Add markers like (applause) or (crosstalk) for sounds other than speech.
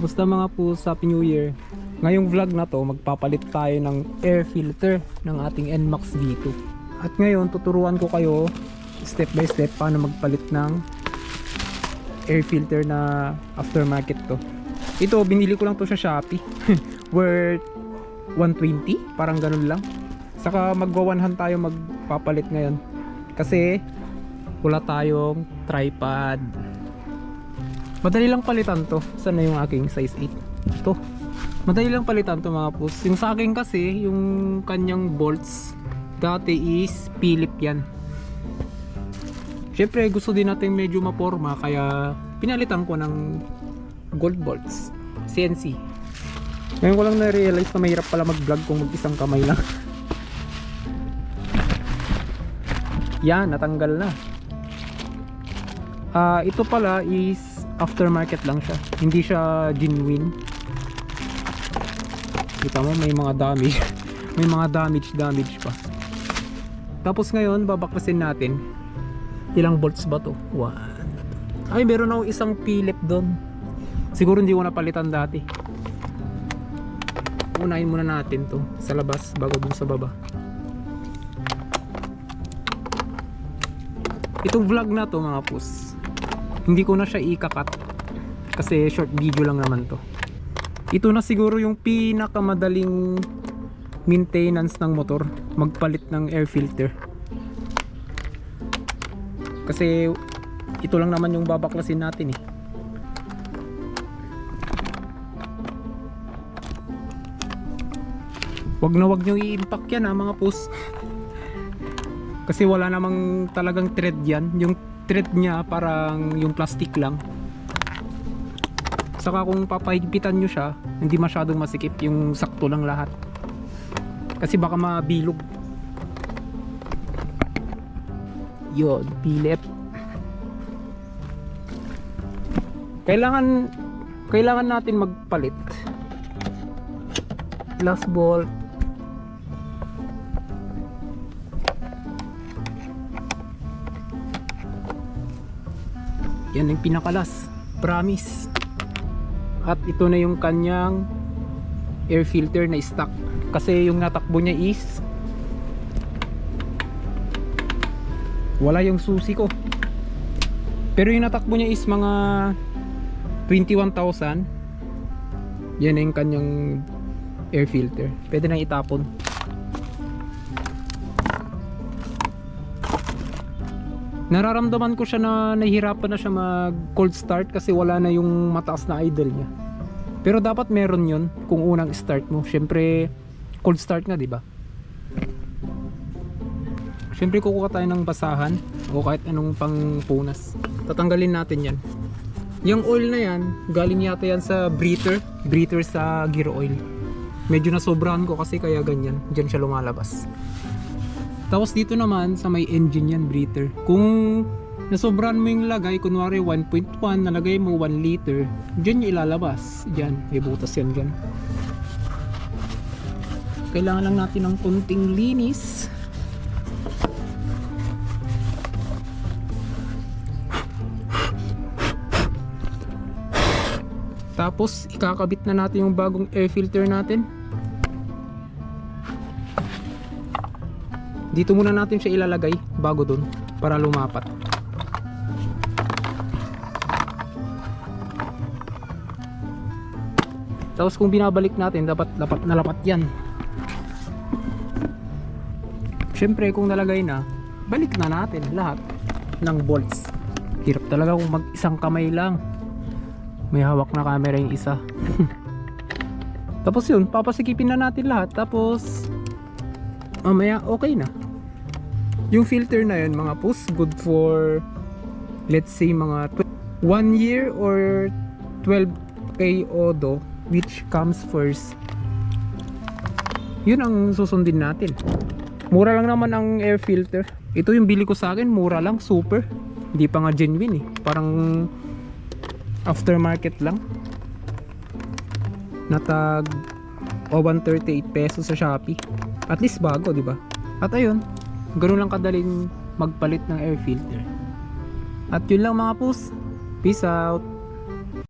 Kumusta mga sa Happy New Year? Ngayong vlog na to, magpapalit tayo ng air filter ng ating NMAX V2. At ngayon, tuturuan ko kayo step by step paano magpalit ng air filter na aftermarket to. Ito, binili ko lang to sa Shopee. (laughs) Worth 120, parang ganun lang. Saka magwa 100 tayo magpapalit ngayon. Kasi wala tayong tripod. Madali lang palitan to. Saan na yung aking size 8? To. Madali lang palitan to mga pus. Yung sa akin kasi, yung kanyang bolts, dati is Philip yan. Siyempre, gusto din natin medyo maporma, kaya pinalitan ko ng gold bolts. CNC. Ngayon ko lang na-realize na mahirap pala mag-vlog kung mag-isang kamay lang. (laughs) Yan, natanggal na. Ah, ito pala is aftermarket lang siya. Hindi siya genuine. Kita mo may mga damage. (laughs) may mga damage damage pa. Tapos ngayon babaklasin natin. Ilang bolts ba to? One. Ay, meron ako isang Philip doon. Siguro hindi ko napalitan dati. Unahin muna natin to sa labas bago dun sa baba. Itong vlog na to mga pus hindi ko na siya ikakat. Kasi short video lang naman to. Ito na siguro yung pinakamadaling maintenance ng motor. Magpalit ng air filter. Kasi ito lang naman yung babaklasin natin eh. Wag na wag nyo i-impact yan ha mga pus kasi wala namang talagang thread yan. Yung thread niya parang yung plastic lang. Saka kung papahigpitan nyo siya hindi masyadong masikip yung sakto lang lahat. Kasi baka mabilog. Yun bilip. Kailangan kailangan natin magpalit. Last bolt yan yung pinakalas. Promise. At ito na yung kanyang air filter na stock. Kasi yung natakbo niya is wala yung susi ko. Pero yung natakbo niya is mga 21,000 yan yung kanyang air filter. Pwede na itapon nararamdaman ko siya na nahihirapan na siya mag cold start kasi wala na yung mataas na idle niya. Pero dapat meron yun kung unang start mo. Syempre cold start nga di ba? Syempre kukuha tayo ng basahan o kahit anong pangpunas. Tatanggalin natin yan. Yung oil na yan galing yata yan sa breather breather sa gear oil. Medyo nasobrahan ko kasi kaya ganyan. Dyan siya lumalabas tapos dito naman sa may engine yan breather. Kung nasobran mo yung lagay, kunwari 1.1, nalagay mo 1 liter, dyan yung ilalabas. Dyan, may butas yan dyan. Kailangan lang natin ng konting linis. Tapos ikakabit na natin yung bagong air filter natin. Dito muna natin siya ilalagay bago dun para lumapat. Tapos kung binabalik natin, dapat lapat na lapat yan. Siyempre kung nalagay na, balik na natin lahat ng bolts. Hirap talaga kung mag isang kamay lang. May hawak na camera yung isa. (laughs) Tapos yun, papasikipin na natin lahat. Tapos mamaya okay na yung filter na yun mga pus good for let's say mga 1 year or 12k odo which comes first. Yun ang susundin natin. Mura lang naman ang air filter. Ito yung bili ko sa akin mura lang super. Hindi pa nga genuine eh. Parang aftermarket lang. Natag o 138 pesos sa Shopee. At least bago di ba? At ayun ganun lang kadaling magpalit ng air filter. At yun lang mga pus peace out